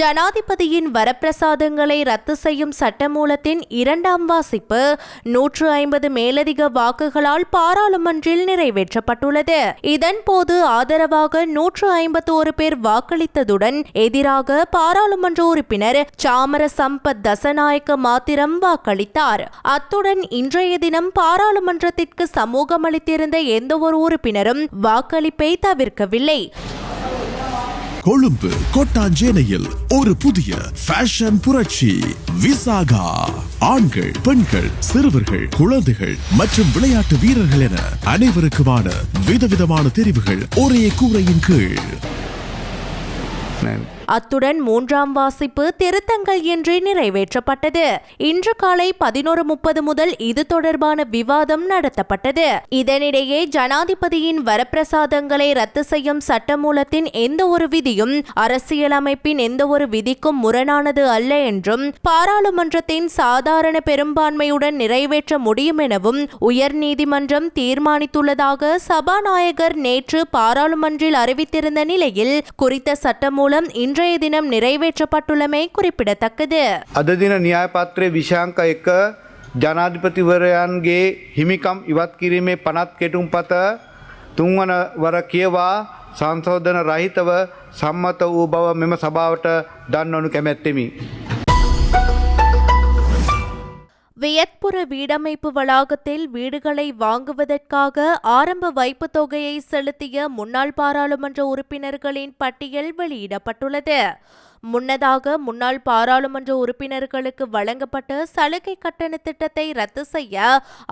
ஜனாதிபதியின் வரப்பிரசாதங்களை ரத்து செய்யும் சட்டமூலத்தின் இரண்டாம் வாசிப்பு நூற்று ஐம்பது மேலதிக வாக்குகளால் பாராளுமன்றில் நிறைவேற்றப்பட்டுள்ளது. இதன்போது ஆதரவாக நூற்று ஐம்பத்தோரு பேர் வாக்களித்ததுடன் எதிராக பாராளுமன்ற உறுப்பினர் சாமர சம்பத் தசநாயக்க மாத்திரம் வாக்களித்தார். அத்துடன் இன்றைய தினம் பாராளுமன்றத்திற்கு சமூகம் அளித்திருந்த எந்தவொரு உறுப்பினரும் வாக்களிப்பை தவிர்க்கவில்லை. கொழும்பு கொட்டாஞ்சேனையில் ஒரு புதிய ஃபேஷன் புரட்சி. விசாகா. ஆண்கள் பெண்கள் சிறுவர்கள் குழந்தைகள் மற்றும் விளையாட்டு வீரர்கள் என அனைவருக்குமான விதவிதமான தெரிவுகள் ஒரே கூரையின் கீழ். அத்துடன் மூன்றாம் வாசிப்பு திருத்தங்கள் என்று நிறைவேற்றப்பட்டது. இன்று காலை பதினோரு முப்பது முதல் இது தொடர்பான விவாதம் நடத்தப்பட்டது. இதனிடையே ஜனாதிபதியின் வரப்பிரசாதங்களை ரத்து செய்யும் சட்டமூலத்தின் எந்த ஒரு விதியும் அரசியலமைப்பின் எந்த ஒரு விதிக்கும் முரணானது அல்ல என்றும் பாராளுமன்றத்தின் சாதாரண பெரும்பான்மையுடன் நிறைவேற்ற முடியும் எனவும் உயர்நீதிமன்றம் தீர்மானித்துள்ளதாக சபாநாயகர் நேற்று பாராளுமன்றில் அறிவித்திருந்த நிலையில் குறித்த சட்டமூலம் இன்று இன்றைய தினம் நிறைவேற்றப்பட்டுள்ளமை குறிப்பிடத்தக்கது අද දින න්‍යායපත්‍රය විශාංක එක ජනාධිපතිවරයන්ගේ හිමිකම් ඉවත් කිරීමේ පනත් කෙටුම් පත තුන්වන වර කියවා සංශෝධන රහිතව සම්මත වූ බව මෙම සභාවට දන්නවනු කැමැත්තෙමි. வியத்புர வீடமைப்பு வளாகத்தில் வீடுகளை வாங்குவதற்காக ஆரம்ப வைப்புத் தொகையை செலுத்திய முன்னாள் பாராளுமன்ற உறுப்பினர்களின் பட்டியல் வெளியிடப்பட்டுள்ளது முன்னதாக முன்னாள் பாராளுமன்ற உறுப்பினர்களுக்கு வழங்கப்பட்ட சலுகை கட்டண திட்டத்தை ரத்து செய்ய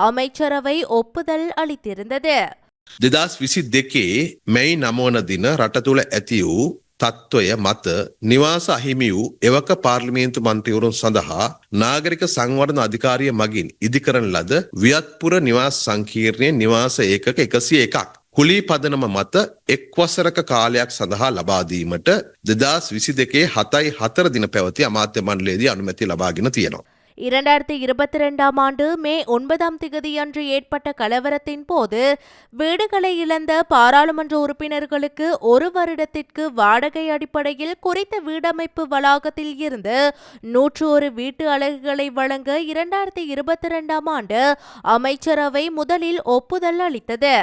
அமைச்சரவை ஒப்புதல் அளித்திருந்தது දෙදස් විසි දෙකේ මැයි නමෝන දින රට තුළ ඇති වූ තත්ත්වය මත නිවාස අහිමි වූ එවක පාර්ලිමේන්තු මන්ත්‍රවරුන් සඳහා නාගරික සංවර්ධන අධිකාරිය මගින් ඉදිකරන ලද වියත්පුර නිවාස සංකීර්ණය නිවාස ඒකක එකසිය එකක්. කුලී පදනම මත එක්වසරක කාලයක් සඳහා ලබාදීමට දෙදස් විසි දෙකේ හතයි හතර දින පැවති අමාත්‍ය මණ්ඩලේදී අනුමැති ලබාගෙන තියෙනවා. இரண்டாயிரத்தி இருபத்தி ரெண்டாம் ஆண்டு மே ஒன்பதாம் தேதியன்று ஏற்பட்ட கலவரத்தின் போது வீடுகளை இழந்த பாராளுமன்ற உறுப்பினர்களுக்கு ஒரு வருடத்திற்கு வாடகை அடிப்படையில் குறித்த வீடமைப்பு வளாகத்தில் இருந்து நூற்று ஒரு வீட்டு அலகுகளை வழங்க இரண்டாயிரத்தி இருபத்தி ரெண்டாம் ஆண்டு அமைச்சரவை முதலில் ஒப்புதல் அளித்தது.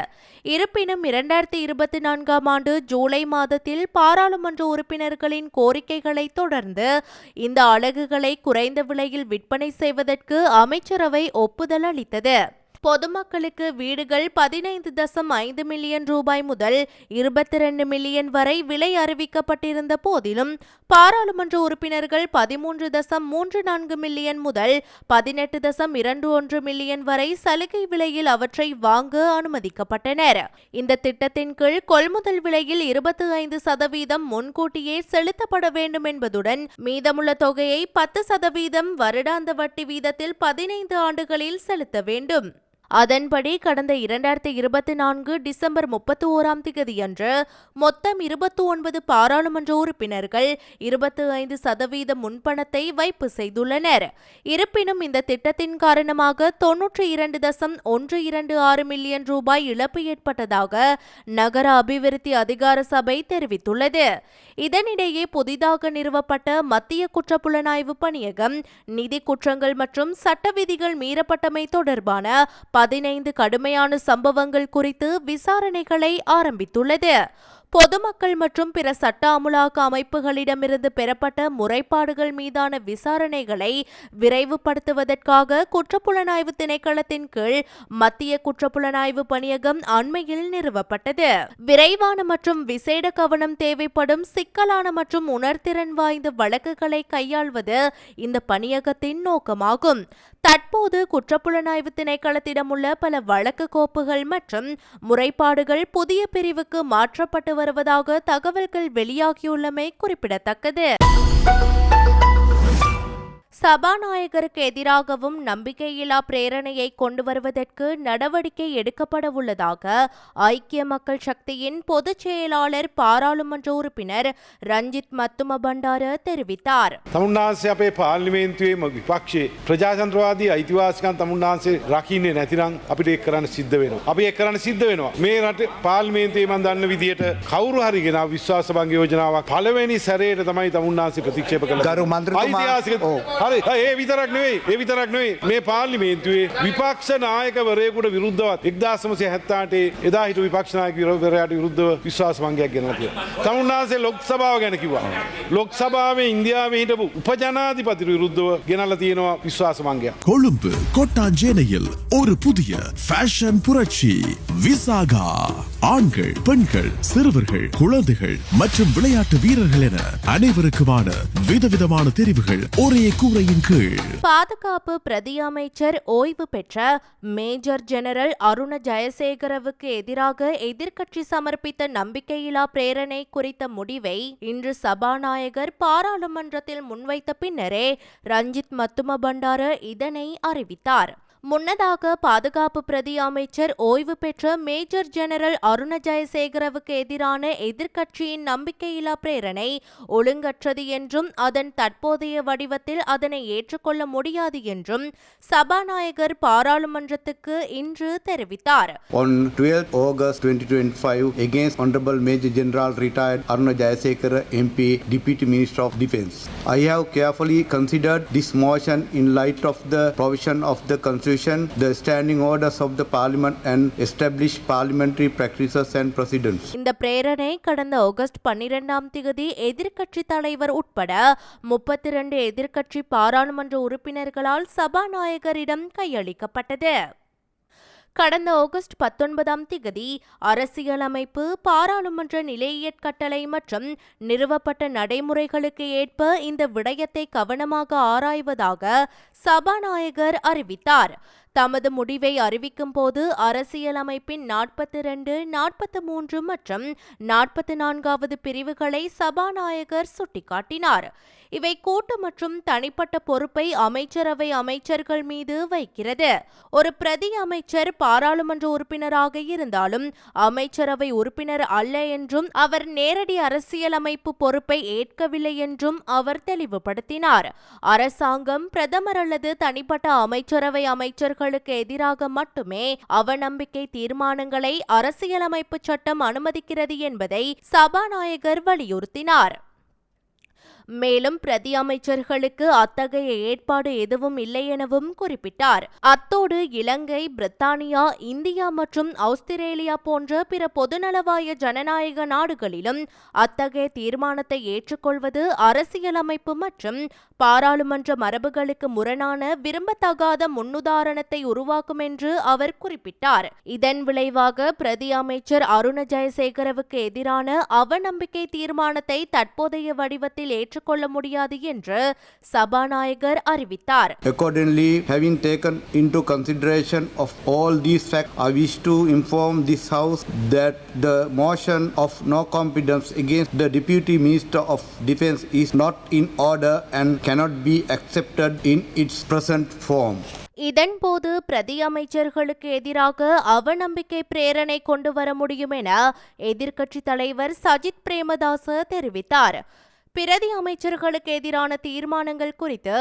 இருப்பினும் இரண்டாயிரத்தி இருபத்தி நான்காம் ஆண்டு ஜூலை மாதத்தில் பாராளுமன்ற உறுப்பினர்களின் கோரிக்கைகளை தொடர்ந்து இந்த அலகுகளை குறைந்த விலையில் விற்பனை செய்வதற்கு அமைச்சரவை ஒப்புதல் அளித்தது. பொதுமக்களுக்கு வீடுகள் பதினைந்து தசம் ஐந்து மில்லியன் ரூபாய் முதல் இருபத்தி ரெண்டு மில்லியன் வரை விலை அறிவிக்கப்பட்டிருந்த போதிலும் பாராளுமன்ற உறுப்பினர்கள் பதிமூன்று தசம் மூன்று நான்கு மில்லியன் முதல் பதினெட்டு தசம் இரண்டு ஒன்று மில்லியன் வரை சலுகை விலையில் அவற்றை வாங்க அனுமதிக்கப்பட்டனர். இந்த திட்டத்தின் கீழ் கொள்முதல் விலையில் இருபத்தி ஐந்து சதவீதம் முன்கூட்டியே செலுத்தப்பட வேண்டும் என்பதுடன் மீதமுள்ள தொகையை பத்து சதவீதம் வருடாந்த வட்டி வீதத்தில் பதினைந்து ஆண்டுகளில் செலுத்த வேண்டும். அதன்படி கடந்த இரண்டாயிரத்தி இருபத்தி நான்கு டிசம்பர் முப்பத்தி ஓராம் திகதியன்று மொத்தம் இருபத்தி ஒன்பது பாராளுமன்ற உறுப்பினர்கள் இருபத்தி ஐந்து சதவீத முன்பணத்தை வைப்பு செய்துள்ளனர். இருப்பினும் இந்த திட்டத்தின் காரணமாக தொன்னூற்றி இரண்டு தசம் ஒன்று இரண்டு ஆறு மில்லியன் ரூபாய் இழப்பு ஏற்பட்டதாக நகர அபிவிருத்தி அதிகார சபை தெரிவித்துள்ளது. இதனிடையே புதிதாக நிறுவப்பட்ட மத்திய குற்றப்புலனாய்வு பணியகம் நிதி குற்றங்கள் மற்றும் சட்ட விதிகள் மீறப்பட்டமை தொடர்பான பதினைந்து கடுமையான சம்பவங்கள் குறித்து விசாரணைகளை ஆரம்பித்துள்ளது. பொதுமக்கள் மற்றும் பிற சட்ட அமுலாக்க அமைப்புகளிடமிருந்து பெறப்பட்ட முறைப்பாடுகள் மீதான விசாரணைகளை விரைவுபடுத்துவதற்காக குற்றப்புலனாய்வு திணைக்களத்தின் கீழ் மத்திய குற்றப்புலனாய்வு பணியகம் அண்மையில் நிறுவப்பட்டது. விரைவான மற்றும் விசேட கவனம் தேவைப்படும் சிக்கலான மற்றும் உணர்திறன் வாய்ந்த வழக்குகளை கையாள்வது இந்த பணியகத்தின் நோக்கமாகும். தற்போது குற்றப்புலனாய்வு திணைக்களத்திடமுள்ள பல வழக்கு கோப்புகள் மற்றும் முறைப்பாடுகள் புதிய பிரிவுக்கு மாற்றப்பட்டு வருவதாக தகவல்கள் வெளியாகியுள்ளமை குறிப்பிடத்தக்கது. சபாநாயகருக்கு எதிராகவும் நம்பிக்கையில்லா பிரேரணையை கொண்டு வருவதற்கு நடவடிக்கை எடுக்கப்பட உள்ளதாக ஐக்கிய மக்கள் சக்தியின் பொதுச் செயலாளர் பாராளுமன்ற உறுப்பினர் ரஞ்சித் மத்தும பண்டார தெரிவித்தார் තමුන්නාන්සේ අපේ පාර්ලිමේන්තුවේම විපක්ෂේ ප්‍රජාතන්ත්‍රවාදී අයිතිවාසිකන් තමුන්නාන්සේ රකින්නේ නැතිනම් අපිට එක් කරන්න සිද්ධ වෙනවා. අපි එක් කරන්න සිද්ධ වෙනවා. මේ රට පාර්ලිමේන්තුවේ මන් දන්න විදිහට කවුරු හරි ගෙන විශ්වාස බංග යෝජනාවක් පළවෙනි සැරේට තමයි තමුන්නාන්සේ ප්‍රතික්ෂේප කළ ගරු මන්ත්‍රතුමා- ඓතිහාසික ඔව්. හරි ඒ විතරක් නෙවෙයි ඒ විතරක් නෙවෙයි මේ පාර්ලිමේන්තුවේ විපක්ෂ නායකවරයෙකුට විරුද්ධවත් 1978 එදා හිටු විපක්ෂ නායකවරයාට විරුද්ධව විශ්වාස භංගයක් ගෙනලා තියෙනවා. තමුන්නාන්සේ ලොක් සභාව ගැන කිව්වා. ලොක් සභාවේ ඉන්දියාවේ හිටපු උපජනාධිපතිට විරුද්ධව ගෙනල්ලා තියෙනවා විශ්වාස භංගයක්. கொழும்பு கொட்டாஞ்சேனையில் ஒரு புதிய ஃபேஷன் புரட்சி விசாகா ஆண்கள் பெண்கள் சிறுவர்கள் குழந்தைகள் மற்றும் விளையாட்டு வீரர்கள் என அனைவருக்குமான விதவிதமான தெரிவுகள் ஒரே கூரையின் கீழ். பாதுகாப்பு பிரதி அமைச்சர் ஓய்வு பெற்ற மேஜர் ஜெனரல் அருண ஜெயசேகரவுக்கு எதிராக எதிர்க்கட்சி சமர்ப்பித்த நம்பிக்கையில்லா பிரேரணை குறித்த முடிவை இன்று சபாநாயகர் பாராளுமன்றத்தில் முன்வைத்த பின்னரே ரஞ்சித் மத்தும பண்டார இதனை அறிவித்தார். முன்னதாக பாதுகாப்பு பிரதி அமைச்சர் ஓய்வு பெற்ற மேஜர் ஜெனரல் அருண ஜெயசேகரவுக்கு எதிரான எதிர்க்கட்சியின் நம்பிக்கையில்லா பிரேரணை ஒழுங்கற்றது என்றும் அதன் தற்போதைய வடிவத்தில் அதனை ஏற்றுக்கொள்ள முடியாது என்றும் சபாநாயகர் பாராளுமன்றத்துக்கு இன்று தெரிவித்தார் On 12th August 2025, against Honorable Major General retired Aruna Jayasekara MP, Deputy Minister of Defence. I have carefully considered this motion in light of the provision of the Constitution, the standing orders of the Parliament and establish parliamentary practices and precedents. இந்த பிரேரணை கடந்த August பன்னிரெண்டாம் திகதி எதிர்க்கட்சி தலைவர் உட்பட முப்பத்தி இரண்டு எதிர்க்கட்சி பாராளுமன்ற உறுப்பினர்களால் சபாநாயகரிடம் கையளிக்கப்பட்டது கடந்த ஆகஸ்ட் பத்தொன்பதாம் திகதி அரசியலமைப்பு பாராளுமன்ற நிலையியற்கட்டளை மற்றும் நிறுவப்பட்ட நடைமுறைகளுக்கு ஏற்ப இந்த விடயத்தை கவனமாக ஆராய்வதாக சபாநாயகர் அறிவித்தார். தமது முடிவை அறிவிக்கும் போது அரசியலமைப்பின் நாற்பத்தி ரெண்டு நாற்பத்தி மூன்று மற்றும் நாற்பத்தி நான்காவது பிரிவுகளை சபாநாயகர் சுட்டிக்காட்டினார். இவை கூட்டு மற்றும் தனிப்பட்ட பொறுப்பை அமைச்சரவை அமைச்சர்கள் மீது வைக்கிறது. ஒரு பிரதி அமைச்சர் பாராளுமன்ற உறுப்பினராக இருந்தாலும் அமைச்சரவை உறுப்பினர் அல்ல என்றும் அவர் நேரடி அரசியலமைப்பு பொறுப்பை ஏற்கவில்லை என்றும் அவர் தெளிவுபடுத்தினார். அரசாங்கம் பிரதமர் அல்லது தனிப்பட்ட அமைச்சரவை அமைச்சர்களுக்கு எதிராக மட்டுமே அவநம்பிக்கை தீர்மானங்களை அரசியலமைப்பு சட்டம் அனுமதிக்கிறது என்பதை சபாநாயகர் வலியுறுத்தினார். மேலும் பிரதி அமைச்சர்களுக்கு அத்தகைய ஏற்பாடு எதுவும் இல்லை எனவும் குறிப்பிட்டார். அத்தோடு இலங்கை பிரித்தானியா இந்தியா மற்றும் ஆஸ்திரேலியா போன்ற பிற பொதுநலவாய ஜனநாயக நாடுகளிலும் அத்தகைய தீர்மானத்தை ஏற்றுக்கொள்வது அரசியலமைப்பு மற்றும் பாராளுமன்ற மரபுகளுக்கு முரணான விரும்பத்தகாத முன்னுதாரணத்தை உருவாக்கும் என்று அவர் குறிப்பிட்டார். இதன் விளைவாக பிரதி அமைச்சர் அருண ஜெயசேகரவுக்கு எதிரான அவநம்பிக்கை தீர்மானத்தை தற்போதைய வடிவத்தில் ஏற்றுக்கொள்ள முடியாது என்று சபாநாயகர் அறிவித்தார் Accordingly, having taken into consideration of all these facts, I wish to inform this House that the motion of no confidence against the Deputy Minister of Defence is not in order and cannot be accepted in its present form. இதன்போது பிரதி அமைச்சர்களுக்கு எதிராக அவநம்பிக்கை பிரேரணை கொண்டு வர முடியும் என எதிர்க்கட்சித் தலைவர் சஜித் பிரேமதாச தெரிவித்தார் பிரதி அமைச்சர்களுக்கு எதிரான தீர்மானங்கள் குறித்து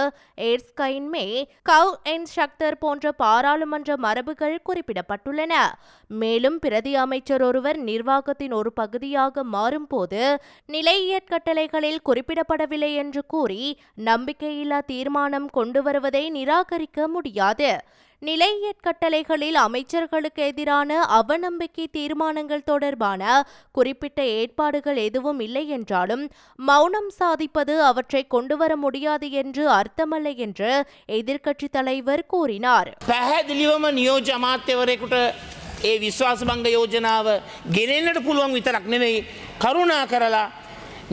ஏர்ஸ்கைன்மே கவ் என் ஷக்தர் போன்ற பாராளுமன்ற மரபுகள் குறிப்பிடப்பட்டுள்ளன. மேலும் பிரதி அமைச்சர் ஒருவர் நிர்வாகத்தின் ஒரு பகுதியாக மாறும்போது நிலையியற் கட்டளைகளில் குறிப்பிடப்படவில்லை என்று கூறி நம்பிக்கையில்லா தீர்மானம் கொண்டு வருவதை நிராகரிக்க முடியாது. நிலையியற் கட்டளைகளில் அமைச்சர்களுக்கு எதிரான அவநம்பிக்கை தீர்மானங்கள் தொடர்பான குறிப்பிட்ட ஏற்பாடுகள் எதுவும் இல்லை என்றாலும் மௌனம் சாதிப்பது அவற்றை கொண்டுவர முடியாது என்று அர்த்தமல்ல என்று எதிர்க்கட்சித் தலைவர் கூறினார் පැහැදිලිවම නියෝජ අමාත්‍යවරයෙකුට ඒ විශ්වාසභංග යෝජනාව ගෙනෙන්න්නට පුළුවන් විතරක් නෙවෙයි කරුණා කරලා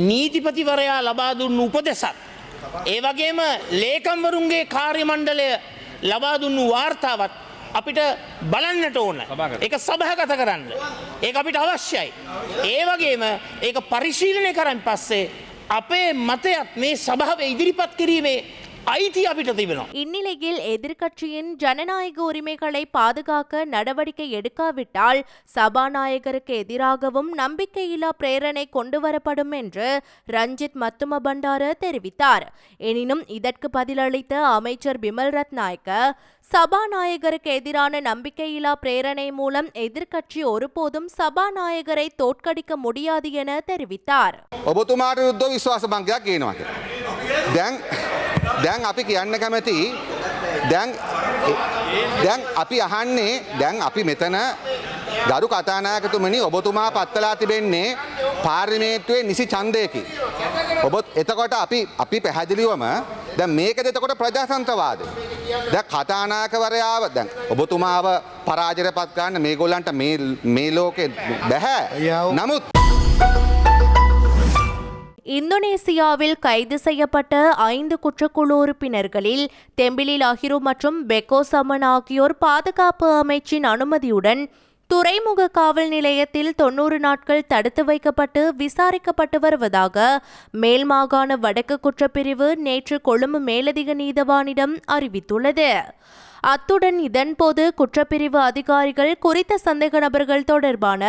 නීතිපතිවරයා ලබා දුන්න උපදෙසත්. ඒ වගේම ලේකම්වරුන්ගේ කාර්යමණ්ඩලය ලබා දුන්නු වාර්තාවත් අපිට බලන්නට ඕන එක සභහගත කරන්න. ඒ අපිට අවශ්‍යයි. ඒ වගේම ඒක පරිශීලනය කරන්න පස්සේ අපේ මතයත් මේ සභාව ඉදිරිපත් කිරීමේ இந்நிலையில் எதிர்கட்சியின் ஜனநாயக உரிமைகளை பாதுகாக்க நடவடிக்கை எடுக்காவிட்டால் சபாநாயகருக்கு எதிராகவும் நம்பிக்கையில்லா பிரேரணை கொண்டுவரப்படும் என்று ரஞ்சித் மத்தும பண்டார தெரிவித்தார். எனினும் இதற்கு பதிலளித்த அமைச்சர் பிமல் ரத்நாயக்க சபாநாயகருக்கு எதிரான நம்பிக்கையில்லா பிரேரணை மூலம் எதிர்க்கட்சி ஒருபோதும் சபாநாயகரை தோற்கடிக்க முடியாது என தெரிவித்தார். දැන් අපි කියන්න කැමති දැන් දැන් අපි අහන්නේ දැන් අපි මෙතන ගරු කතානායකතුමනි ඔබතුමා පත්වලා තිබෙන්නේ පාර්ලිමේන්තුවේ නිසි ඡන්දයකි. ඔබ එතකොට අපි අපි පැහැදිලිවම දැන් මේකද එතකොට ප්‍රජාතන්ත්‍රවාද. දැන් කතානායකවරයාව දැන් ඔබතුමාව පරාජයට පත් කරන්න මේගොල්ලන්ට මේ මේ ලෝකෙ බැහැ. නමුත් இந்தோனேசியாவில் கைது செய்யப்பட்ட ஐந்து குற்றக்குழு உறுப்பினர்களில் தெம்பிலில் அஹிரு மற்றும் பெக்கோ சமன் ஆகியோர் பாதுகாப்பு அமைச்சின் அனுமதியுடன் துறைமுக காவல் நிலையத்தில் தொன்னூறு நாட்கள் தடுத்து வைக்கப்பட்டு விசாரிக்கப்பட்டு வருவதாக மேல் மாகாண வடக்கு குற்றப்பிரிவு நேற்று கொழும்பு மேலதிக நீதவானிடம் அறிவித்துள்ளது. அத்துடன் இதன்போது குற்றப்பிரிவு அதிகாரிகள் குறித்த சந்தேக நபர்கள் தொடர்பான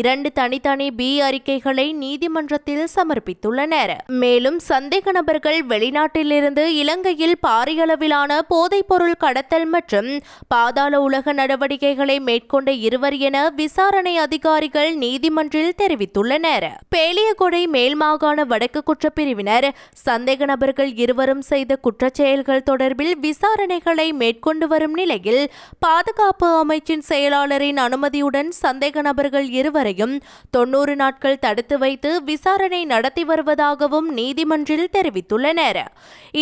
இரண்டு தனித்தனி பி அறிக்கைகளை நீதிமன்றத்தில் சமர்ப்பித்துள்ளனர். மேலும் சந்தேக நபர்கள் வெளிநாட்டிலிருந்து இலங்கையில் பாரியளவிலான போதைப்பொருள் கடத்தல் மற்றும் பாதாள உலக நடவடிக்கைகளை மேற்கொண்ட இருவர் என விசாரணை அதிகாரிகள் நீதிமன்றில் தெரிவித்துள்ளனர். பேலியகொடை மேல் மாகாண வடக்கு குற்றப்பிரிவினர் சந்தேக நபர்கள் இருவரும் செய்த குற்றச்செயல்கள் தொடர்பில் விசாரணைகளை மேற்கொண்டு வரும் நிலையில் பாதுகாப்பு அமைச்சின் செயலாளரின் அனுமதியுடன் சந்தேக நபர்கள் இருவரையும் தொன்னூறு நாட்கள் தடுத்து வைத்து விசாரணை நடத்தி வருவதாகவும் நீதிமன்றில் தெரிவித்துள்ளனர்.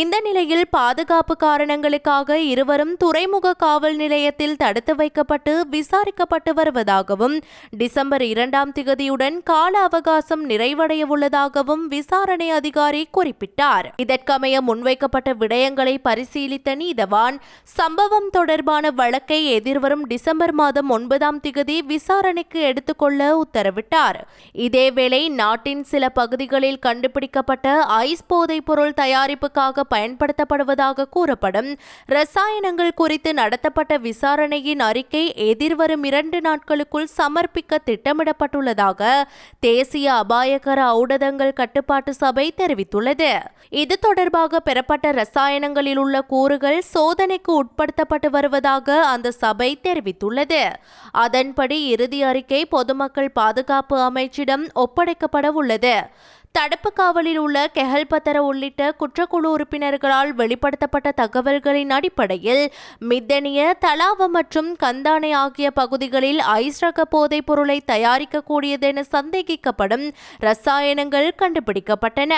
இந்த நிலையில் பாதுகாப்பு காரணங்களுக்காக இருவரும் துறைமுக காவல் நிலையத்தில் தடுத்து வைக்கப்பட்டு விசாரிக்கப்பட்டு வருவதாகவும் டிசம்பர் இரண்டாம் திகதியுடன் கால அவகாசம் நிறைவடைய உள்ளதாகவும் விசாரணை அதிகாரி குறிப்பிட்டார். இதற்கமைய முன்வைக்கப்பட்ட விடயங்களை பரிசீலித்த நீதவான் சம்பவ சம்பவம் தொடர்பான வழக்கை எதிர்வரும் டிசம்பர் மாதம் ஒன்பதாம் திகதி விசாரணைக்கு எடுத்துக்கொள்ள உத்தரவிட்டார். இதேவேளை நாட்டின் சில பகுதிகளில் கண்டுபிடிக்கப்பட்ட ஐஸ் போதைப் பொருள் தயாரிப்புக்காக பயன்படுத்தப்படுவதாக கூறப்படும். ரசாயனங்கள் குறித்து நடத்தப்பட்ட விசாரணையின் அறிக்கை எதிர்வரும் இரண்டு நாட்களுக்குள் சமர்ப்பிக்க திட்டமிடப்பட்டுள்ளதாக தேசிய அபாயகர ஊடகங்கள் கட்டுப்பாட்டு சபை தெரிவித்துள்ளது. இது தொடர்பாக பெறப்பட்ட ரசாயனங்களில் உள்ள கூறுகள் சோதனைக்கு உட்படுத்த நடத்தப்பட்டு வருவதாக அந்த சபை தெரிவித்துள்ளது. அதன்படி இறுதி அறிக்கை பொதுமக்கள் பாதுகாப்பு அமைச்சிடம் ஒப்படைக்கப்பட உள்ளது. தடுப்பு காவலில் உள்ள கெஹல்பத்தர உள்ளிட்ட குற்றக்குழு உறுப்பினர்களால் வெளிப்படுத்தப்பட்ட தகவல்களின் அடிப்படையில் மித்தனிய தலாவ மற்றும் கந்தானை ஆகிய பகுதிகளில் ஐஸ்ரக போதைப் பொருளை தயாரிக்கக்கூடியதென சந்தேகிக்கப்படும் ரசாயனங்கள் கண்டுபிடிக்கப்பட்டன.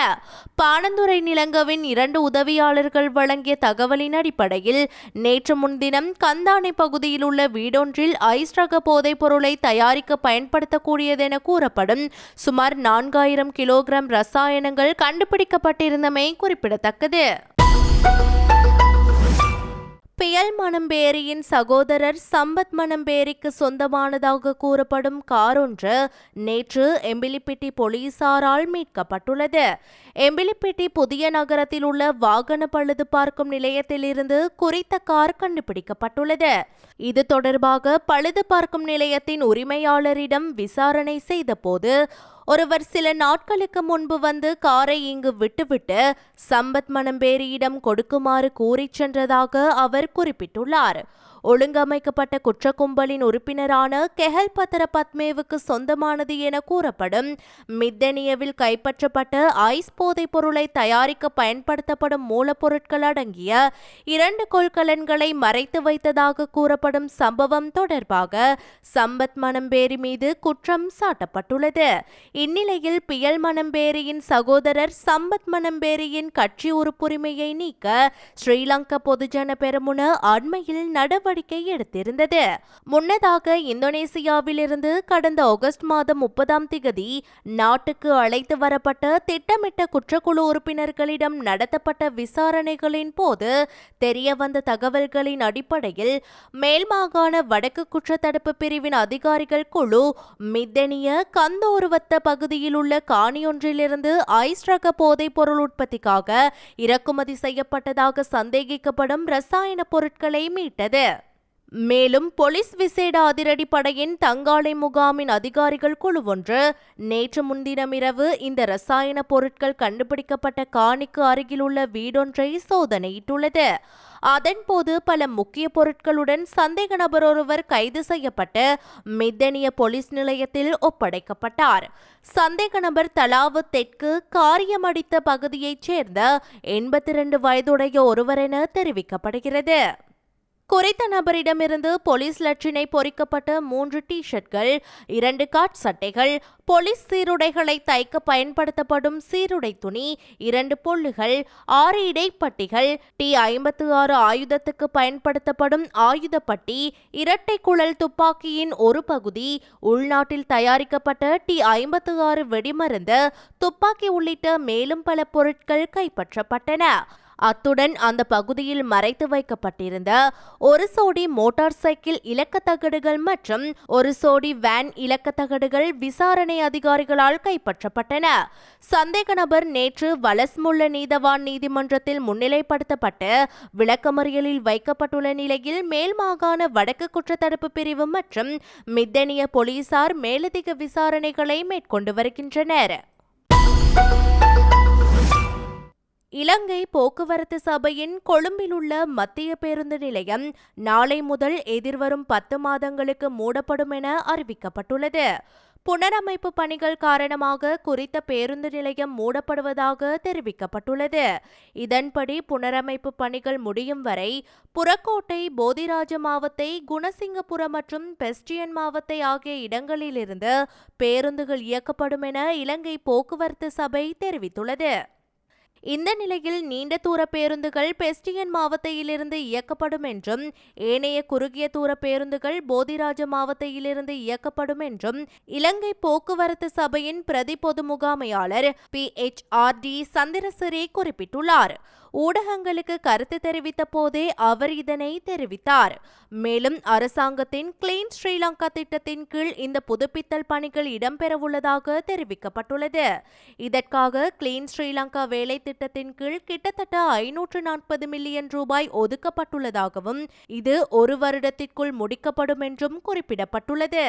பாணந்துறை நிலங்கவின் இரண்டு உதவியாளர்கள் வழங்கிய தகவலின் அடிப்படையில் நேற்று முன்தினம் கந்தானை பகுதியில் உள்ள வீடொன்றில் ஐஸ்ரக போதைப் பொருளை தயாரிக்க பயன்படுத்தக்கூடியதென கூறப்படும் சுமார் நான்காயிரம் கிலோகிராம் ரசாயனங்கள் கண்டுபிடிக்கப்பட்டிருந்தமை குறிப்பிடத்தக்கது. பியல் மணம்பேரியின் சகோதரர் சம்பத் மணம்பேரிக்கு சொந்தமானதாக கூறப்படும் கார் ஒன்று நேற்று எம்பிலிப்பிட்டி போலீசாரால் மீட்கப்பட்டுள்ளது. எம்பிலிப்பிட்டி புதிய நகரத்தில் உள்ள வாகன பழுது பார்க்கும் நிலையத்திலிருந்து குறித்த கார் கண்டுபிடிக்கப்பட்டுள்ளது. இது தொடர்பாக பழுது பார்க்கும் நிலையத்தின் உரிமையாளரிடம் விசாரணை செய்தபோது ஒருவர் சில நாட்களுக்கு முன்பு வந்து காரை இங்கு விட்டுவிட்டு சம்பத் மணம்பேரியிடம் கொடுக்குமாறு கூறிச் சென்றதாக அவர் குறிப்பிட்டுள்ளார். ஒழுங்கமைக்கப்பட்ட குற்ற கும்பலின் உறுப்பினரான கெஹல் பத்திர பத்மேவுக்கு சொந்தமானது என கூறப்படும். மித்தனியவில் கைப்பற்றப்பட்ட ஐஸ் போதைப் பொருளை தயாரிக்க பயன்படுத்தப்படும் மூலப்பொருட்கள் அடங்கிய இரண்டு கொள்கலன்களை மறைத்து வைத்ததாக கூறப்படும் சம்பவம் தொடர்பாக சம்பத் மணம்பேரி மீது குற்றம் சாட்டப்பட்டுள்ளது. இந்நிலையில் பியல் மணம்பேரியின் சகோதரர் சம்பத் மணம்பேரியின் கட்சி உறுப்புரிமையை நீக்க ஸ்ரீலங்கா பொதுஜன பெருமுன அண்மையில் நடவடிக்கை நடவடிக்கை எடுத்திருந்தது. முன்னதாக இந்தோனேசியாவிலிருந்து கடந்த ஆகஸ்ட் மாதம் முப்பதாம் திகதி நாட்டுக்கு அழைத்து வரப்பட்ட திட்டமிட்ட குற்றக்குழு உறுப்பினர்களிடம் நடத்தப்பட்ட விசாரணைகளின் போது தெரியவந்த தகவல்களின் அடிப்படையில் மேல் மாகாண வடக்கு குற்றத்தடுப்பு பிரிவின் அதிகாரிகள் குழு மித்தனிய கந்தோருவத்த பகுதியில் உள்ள காணியொன்றிலிருந்து ஐஸ் ரக போதைப் பொருள் உற்பத்திக்காக இறக்குமதி செய்யப்பட்டதாக சந்தேகிக்கப்படும் ரசாயன பொருட்களை மீட்டது. மேலும் போலீஸ் விசேட அதிரடிப்படையின் தங்காளை தங்காலை முகாமின் அதிகாரிகள் குழு ஒன்று நேற்று முன்தினம் இரவு இந்த ரசாயன பொருட்கள் கண்டுபிடிக்கப்பட்ட காணிக்கு அருகிலுள்ள வீடொன்றை சோதனையிட்டுள்ளது. அதன்போது பல முக்கிய பொருட்களுடன் சந்தேக நபர் ஒருவர் கைது செய்யப்பட்டு மித்தனிய போலீஸ் நிலையத்தில் ஒப்படைக்கப்பட்டார். சந்தேக நபர் தலாவு தெற்கு காரியமடித்த பகுதியைச் சேர்ந்த எண்பத்தி இரண்டு வயதுடைய ஒருவர் என தெரிவிக்கப்படுகிறது. குறித்த நபரிடமிருந்து போலீஸ் லட்சினை பொறிக்கப்பட்ட மூன்று டி ஷர்ட்கள் இரண்டு காட் சட்டைகள் போலீஸ் சீருடைகளை தைக்க பயன்படுத்தப்படும் சீருடை துணி இரண்டு பொல்லுகள் ஆறு இடைப்பட்டிகள் டி ஐம்பத்து ஆறு ஆயுதத்துக்கு பயன்படுத்தப்படும் ஆயுதப்பட்டி இரட்டை குழல் துப்பாக்கியின் ஒரு பகுதி உள்நாட்டில் தயாரிக்கப்பட்ட டி ஐம்பத்து ஆறு வெடிமருந்து துப்பாக்கி உள்ளிட்ட மேலும் பல பொருட்கள் கைப்பற்றப்பட்டன. அத்துடன் அந்த பகுதியில் மறைத்து வைக்கப்பட்டிருந்த ஒரு சோடி மோட்டார் சைக்கிள் இலக்கத்தகடுகள் மற்றும் ஒரு சோடி வேன் இலக்கத்தகடுகள் விசாரணை அதிகாரிகளால் கைப்பற்றப்பட்டன. சந்தேக நபர் நேற்று வலஸ்முள்ள நீதவான் நீதிமன்றத்தில் முன்னிலைப்படுத்தப்பட்டு விளக்கமறியலில் வைக்கப்பட்டுள்ள நிலையில் மேல் மாகாண வடக்கு குற்றத்தடுப்பு பிரிவு மற்றும் மித்தனிய போலீசார் மேலதிக விசாரணைகளை மேற்கொண்டு வருகின்றனர். இலங்கை போக்குவரத்து சபையின் கொழும்பில் உள்ள மத்திய பேருந்து நிலையம் நாளை முதல் எதிர்வரும் பத்து மாதங்களுக்கு மூடப்படும் என அறிவிக்கப்பட்டுள்ளது. புனரமைப்பு பணிகள் காரணமாக குறித்த பேருந்து நிலையம் மூடப்படுவதாக தெரிவிக்கப்பட்டுள்ளது. இதன்படி புனரமைப்பு பணிகள் முடியும் வரை புறக்கோட்டை போதிராஜ மாவத்தை குணசிங்கபுரம் மற்றும் பெஸ்டியன் மாவத்தை ஆகிய இடங்களிலிருந்து பேருந்துகள் இயக்கப்படும் என இலங்கை போக்குவரத்து சபை தெரிவித்துள்ளது. இந்த நிலையில் நீண்ட தூர பேருந்துகள் பெஸ்டியன் மாவட்டத்திலிருந்து இயக்கப்படும் என்றும் ஏனைய குறுகிய தூர பேருந்துகள் போதிராஜ மாவட்டத்திலிருந்து இயக்கப்படும் என்றும் இலங்கை போக்குவரத்து சபையின் பிரதி பொது முகாமையாளர் P. H. R. D. Chandrasiri குறிப்பிட்டுள்ளார். ஊடகங்களுக்கு கருத்து தெரிவித்த போதே அவர் இதனை தெரிவித்தார். மேலும் அரசாங்கத்தின் கிளீன் ஸ்ரீலங்கா திட்டத்தின் கீழ் இந்த புதுப்பித்தல் பணிகள் இடம்பெறவுள்ளதாக தெரிவிக்கப்பட்டுள்ளது. இதற்காக கிளீன் ஸ்ரீலங்கா வேலை திட்டத்தின் கீழ் கிட்டத்தட்ட ஐநூற்று நாற்பது மில்லியன் ரூபாய் ஒதுக்கப்பட்டுள்ளதாகவும் இது ஒரு வருடத்திற்குள் முடிக்கப்படும் என்றும் குறிப்பிடப்பட்டுள்ளது.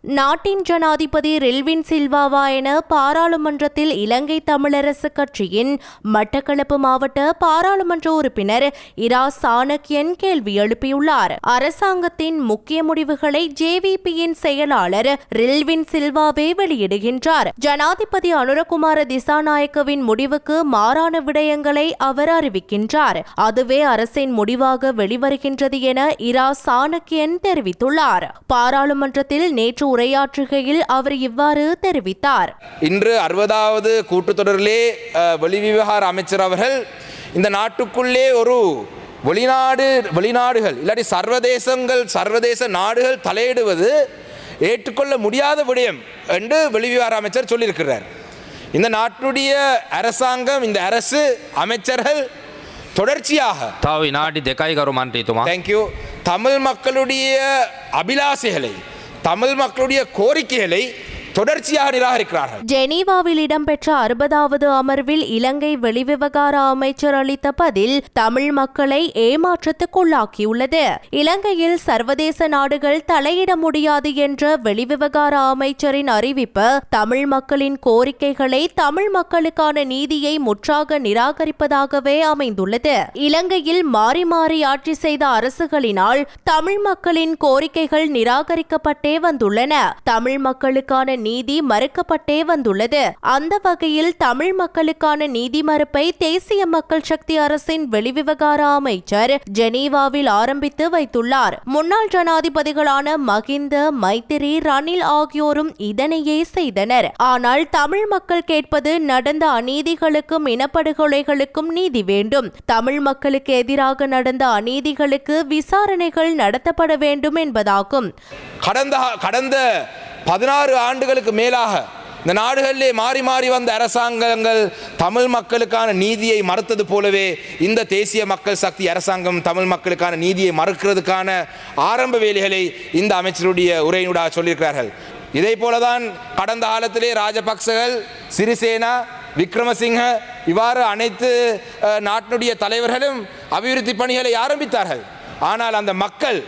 நாட்டின் ஜனாதிபதி ரில்வின் சில்வாவா என பாராளுமன்றத்தில் இலங்கை தமிழரசு கட்சியின் மட்டக்களப்பு மாவட்ட பாராளுமன்ற உறுப்பினர் இரா சாணக்கியன் கேள்வி எழுப்பியுள்ளார். அரசாங்கத்தின் முக்கிய முடிவுகளை ஜேவிபியின் செயலாளர் ரில்வின் சில்வாவே வெளியிடுகின்றார். ஜனாதிபதி அனுரகுமார திசாநாயக்கவின் முடிவுக்கு மாறான விடயங்களை அவர் அறிவிக்கின்றார். அதுவே அரசின் முடிவாக வெளிவருகின்றது என இரா சாணக்கியன் தெரிவித்துள்ளார். பாராளுமன்றத்தில் நேற்று உரையாற்றுகையில் அவர் இவ்வாறு தெரிவித்தார். இன்று அறுபதாவது கூட்டத்தொடரிலே வெளிவிவகார அமைச்சர் அவர்கள் இந்த நாட்டுக்குள்ளே ஒரு வெளிநாடு வெளிநாடுகள் இல்லாட்டி சர்வதேசங்கள் சர்வதேச நாடுகள் தலையிடுவது ஏற்றுக்கொள்ள முடியாத விடயம் என்று வெளிவிவகார அமைச்சர் சொல்லியிருக்கிறார். இந்த நாட்டுடைய அரசாங்கம் இந்த அரசு அமைச்சர்கள் தொடர்ச்சியாக தாவி நாடி தெக்காய் கருமான் தேங்க்யூ தமிழ் மக்களுடைய அபிலாசைகளை தமிழ் மக்களுடைய கோரிக்கைகளை தொடர்ச்சியாக நிராகரிக்கிறார்கள். ஜெனீவாவில் இடம்பெற்ற அறுபதாவது அமர்வில் இலங்கை வெளிவிவகார அமைச்சர் அளித்த பதில் தமிழ் மக்களை ஏமாற்றத்துக்குள்ளாக்கியுள்ளது. இலங்கையில் சர்வதேச நாடுகள் தலையிட முடியாது என்ற வெளிவிவகார அமைச்சரின் அறிவிப்பு தமிழ் மக்களின் கோரிக்கைகளை தமிழ் மக்களுக்கான நீதியை முற்றாக நிராகரிப்பதாகவே அமைந்துள்ளது. இலங்கையில் மாறி மாறி ஆட்சி செய்த அரசுகளினால் தமிழ் மக்களின் கோரிக்கைகள் நிராகரிக்கப்பட்டே வந்துள்ளன. தமிழ் மக்களுக்கான நீதி மறுக்கப்பட்டே வந்துள்ளது. அந்த வகையில் தமிழ் மக்களுக்கான நீதி மறுப்பை தேசிய மக்கள் சக்தி அரசின் வெளிவிவகார அமைச்சர் ஜெனீவாவில் ஆரம்பித்து வைத்துள்ளார். முன்னாள் ஜனாதிபதிகளான மகிந்த மைத்திரி ரணில் ஆகியோரும் இதனையே செய்தனர். ஆனால் தமிழ் மக்கள் கேட்பது நடந்த அநீதிகளுக்கும் இனப்படுகொலைகளுக்கும் நீதி வேண்டும். தமிழ் மக்களுக்கு எதிராக நடந்த அநீதிகளுக்கு விசாரணைகள் நடத்தப்பட வேண்டும் என்பதாகும். கடந்த கடந்த பதினாறு ஆண்டுகளுக்கு மேலாக இந்த நாடுகளிலே மாறி மாறி வந்த அரசாங்கங்கள் தமிழ் மக்களுக்கான நீதியை மறுத்தது போலவே இந்த தேசிய மக்கள் சக்தி அரசாங்கம் தமிழ் மக்களுக்கான நீதியை மறுக்கிறதுக்கான ஆரம்ப வேலைகளை இந்த அமைச்சருடைய உரையினூடாக சொல்லியிருக்கிறார்கள். இதே போலதான் கடந்த காலத்திலே ராஜபக்சகள் சிறிசேனா விக்ரமசிங்க இவ்வாறு அனைத்து நாட்டினுடைய தலைவர்களும் அபிவிருத்தி பணிகளை ஆரம்பித்தார்கள். ஆனால் அந்த மக்கள்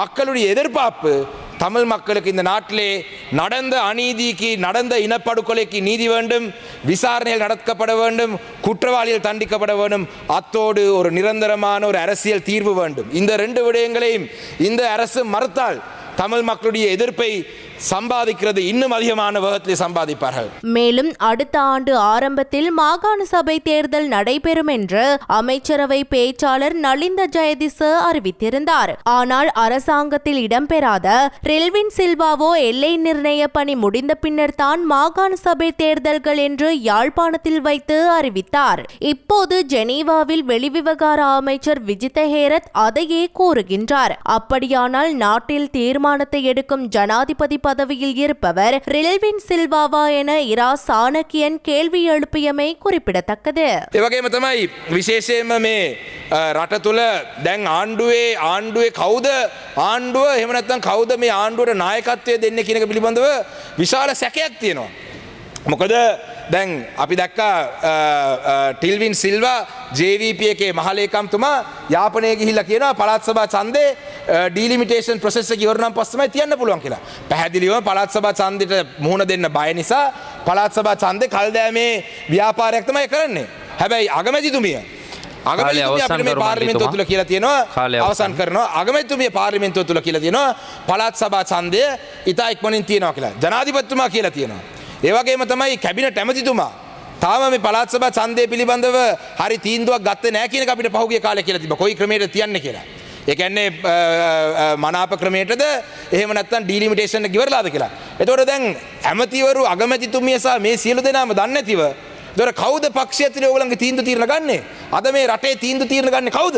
மக்களுடைய எதிர்பார்ப்பு தமிழ் மக்களுக்கு இந்த நாட்டிலே நடந்த அநீதிக்கு நடந்த இனப்படுகொலைக்கு நீதி வேண்டும் விசாரணைகள் நடக்கப்பட வேண்டும் குற்றவாளிகள் தண்டிக்கப்பட வேண்டும். அத்தோடு ஒரு நிரந்தரமான ஒரு அரசியல் தீர்வு வேண்டும். இந்த ரெண்டு விடயங்களையும் இந்த அரசு மறுத்தால் தமிழ் மக்களுடைய எதிர்ப்பை சம்பாதிக்கிறது இன்னும் அதிகமான வேகத்தில் சம்பாதிப்பார்கள். மேலும் அடுத்த ஆண்டு ஆரம்பத்தில் மாகாண சபை தேர்தல் நடைபெறும் என்று அமைச்சரவை பேச்சாளர் நலிந்த ஜெயதிச அறிவித்திருந்தார். ஆனால் அரசாங்கத்தில் இடம்பெறாத ரெல்வின் சில்வாவோ எல்லை நிர்ணய பணி முடிந்த பின்னர் தான் மாகாண சபை தேர்தல்கள் என்று யாழ்ப்பாணத்தில் வைத்து அறிவித்தார். இப்போது ஜெனீவாவில் வெளிவிவகார அமைச்சர் விஜித ஹேரத் அதையே கூறுகின்றார். அப்படியானால் நாட்டில் தீர்மானத்தை எடுக்கும் ஜனாதிபதி பதவியில் இருப்பவர் ரில்வின் சில்வாவா என இரா சாணக்கியன் கேள்வி எழுப்பியமை குறிப்பிடத்தக்கது ඒවගේම තමයි විශේෂයෙන්ම මේ අ, රට තුළ දැන් ආණ්ඩුවේ ආණ්ඩුවේ කවුද ආණ්ඩුව එහමනත්තන් කවුද මේ ආණ්ඩුවට නායකත්වය දෙන්න කියනක පිළිබඳව විශාල සැකයක් තියෙනවා. මොකද දැන් අපි දැක්කා ටිල්වින් සිල්වා ජේවප එකේ මහලේකම්තුමා යාපනය ගිහිල්ල කියනවා පළත් සභා චන්දේ ඩීලිමිටේෂන් ප්‍රසෙස කිවරනම් පස්සමයි තියන්න පුළුවන් කියලා. පැහැදිලිව පළත් සභා චන්දට මුහුණ දෙන්න බය නිසා පළත් සභා චන්දය කල්දෑමේ ව්‍යාපාරයක්තමයි කරන්නේ. හැබැයි අගමැතිතුමිය කරු පාර්ලිමින්තුව තුළ කියලා තියෙනවා අවසන්. කරනවා. අගමැතුමිය පාර්ලිමින්තුව තුළ කියලා තියෙනවා පළත් සභා චන්දය ඉතා ඉක්මනින් තියෙනවා කියලා. ජනාධිපත්තුමා කියලා තියෙනවා. ඒවගේම තමයි කැබිනට ඇමතිතුමා තාම මේ පළාත් සභා ඡන්දය පිළිබඳව හරි තීන්දුවක් ගත්තේ නැහැ කියන එක අපිට පහුගිය කාලේ කියලා තිබ්බා. කොයි ක්‍රමයකට තියන්නේ කියලා. ඒ කියන්නේ අ, අ, මනාප ක්‍රමයටද එහෙම නැත්නම් ඩීලිමිටේෂන් එක ඉවරලාද කියලා. එතකොට දැන් ඇමතිවරු අගමැතිතුමිය සහ මේ සියලු දෙනාම දන්නේ නැතිව දොර කවුද පක්ෂය ඇතුලේ ඕගොල්ලන්ගේ තීන්දුව తీරන ගන්නේ? අද මේ රටේ තීන්දුව తీරන ගන්නේ කවුද?